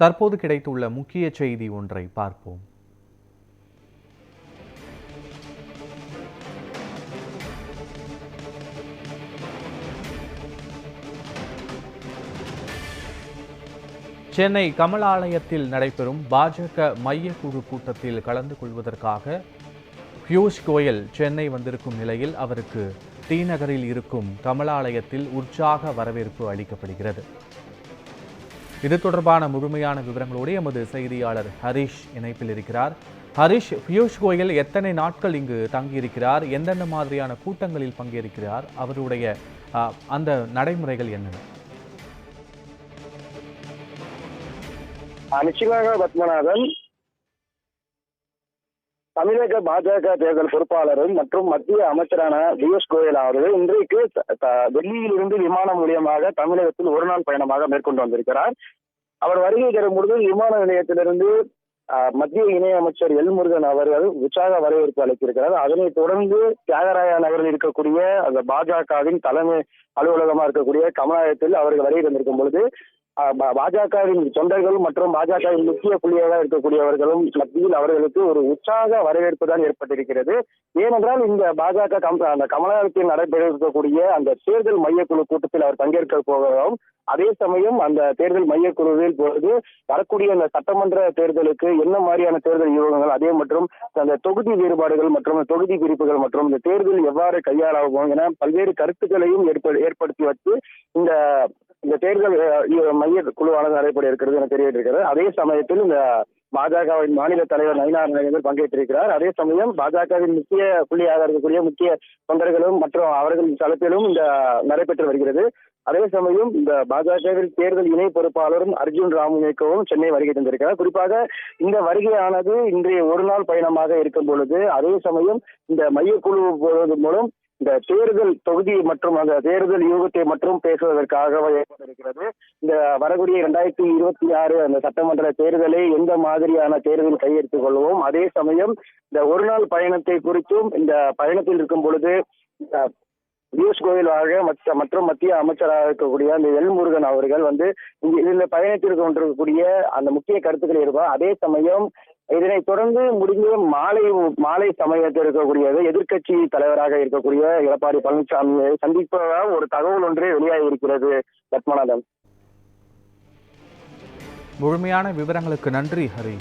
தற்போது கிடைத்துள்ள முக்கிய செய்தி ஒன்றை பார்ப்போம். சென்னை கமலாலயத்தில் நடைபெறும் பாஜக மையக்குழு கூட்டத்தில் கலந்து கொள்வதற்காக பியூஷ் கோயல் சென்னை வந்திருக்கும் நிலையில் அவருக்கு டி நகரில் இருக்கும் கமலாலயத்தில் உற்சாக வரவேற்பு அளிக்கப்படுகிறது. இது தொடர்பான முழுமையான விவரங்களோடு எமது செய்தியாளர் ஹரிஷ் இணைப்பில் இருக்கிறார். ஹரிஷ் பியூஷ் கோயல் எத்தனை நாட்கள் இங்கு தங்கியிருக்கிறார்? எந்தெந்த மாதிரியான கூட்டங்களில் பங்கேற்கிறார்? அவருடைய அந்த நடைமுறைகள் என்னென்ன நிச்சயமாக பத்மநாதன் தமிழக பாஜக தேர்தல் பொறுப்பாளரும் மற்றும் மத்திய அமைச்சரான பியூஷ் கோயல் அவர்கள் இன்றைக்கு டெல்லியிலிருந்து விமானம் மூலியமாக தமிழகத்தில் ஒரு நாள் பயணமாக மேற்கொண்டு வந்திருக்கிறார். அவர் வருகை தரும் பொழுது விமான நிலையத்திலிருந்து ஆஹ், மத்திய இணையமைச்சர் எல் முருகன் அவர்கள் உற்சாக வரவேற்பு அளித்திருக்கிறார். அதனைத் தொடர்ந்து தியாகராய நகரில் இருக்கக்கூடிய அந்த பாஜகவின் தலைமை அலுவலகமா இருக்கக்கூடிய கமலாலயத்தில் அவர்கள் வருகை தந்திருக்கும் பொழுது பாஜகவின் தொண்டர்கள் மற்றும் பாஜகவின் முக்கிய புள்ளியாக இருக்கக்கூடியவர்களும் மத்தியில் அவர்களுக்கு ஒரு உற்சாக வரவேற்பு தான் ஏற்பட்டிருக்கிறது. ஏனென்றால் இந்த பாஜக கம் அந்த கமலாலயத்தில் நடைபெற இருக்கக்கூடிய அந்த தேர்தல் மையக்குழு கூட்டத்தில் அவர் பங்கேற்க போகிறோம். அதே சமயம் அந்த தேர்தல் மையக்குழுவில் பொழுது வரக்கூடிய அந்த சட்டமன்ற தேர்தலுக்கு என்ன மாதிரியான தேர்தல் யூகங்கள் அதே மற்றும் அந்த தொகுதி வேறுபாடுகள் மற்றும் தொகுதி பிரிப்புகள் மற்றும் இந்த தேர்தல் எவ்வாறு கையாளவும் என பல்வேறு கருத்துக்களையும் ஏற்படுத்தி வச்சு இந்த இந்த தேர்தல் மைய குழுவானது நடைபெற இருக்கிறது என தெரிவித்திருக்கிறது அதே சமயத்தில் இந்த பாஜகவின் மாநில தலைவர் நயினார் நரேந்தர் பங்கேற்றிருக்கிறார். அதே சமயம் பாஜகவின் முக்கிய புள்ளியாக இருக்கக்கூடிய முக்கிய தொண்டர்களும் மற்றும் அவர்களின் தளத்திலும் இந்த நடைபெற்று வருகிறது. அதே சமயம் இந்த பாஜகவில் தேர்தல் இணை பொறுப்பாளரும் அர்ஜுன் ராமுமேக்கவும் சென்னை வருகை தந்திருக்கிறார். குறிப்பாக இந்த வருகையானது இன்றைய ஒரு நாள் பயணமாக இருக்கும் பொழுது அதே சமயம் இந்த மையக்குழு போவது மூலம் இந்த தேர்தல் தொகுதி மற்றும் அந்த தேர்தல் யூகத்தை மற்றும் பேசுவதற்காக ஏற்பட்டிருக்கிறது. இந்த வரக்கூடிய இரண்டாயிரத்தி இருபத்தி ஆறு அந்த சட்டமன்ற தேர்தலை எந்த மாதிரியான தேர்தல் கையெடுத்துக் கொள்வோம்? அதே சமயம் இந்த ஒரு நாள் பயணத்தை குறித்தும் இந்த பயணத்தில் இருக்கும் பொழுது பியூஷ் கோயலாக மற்ற மற்றும் மத்திய அமைச்சராக இருக்கக்கூடிய அந்த எல் முருகன் அவர்கள் வந்து இந்த பயணத்திற்கு கொண்டிருக்கக்கூடிய அந்த முக்கிய கருத்துக்கள் இருக்கும் அதே சமயம் இதனைத் தொடர்ந்து முடிந்த மாலை மாலை சமயத்தில் இருக்கக்கூடியது எதிர்க்கட்சி தலைவராக இருக்கக்கூடிய எடப்பாடி பழனிசாமியை சந்திப்பதாக ஒரு தகவல் ஒன்றே வெளியாகி இருக்கிறது பத்மநாதன். முழுமையான விவரங்களுக்கு நன்றி ஹரி.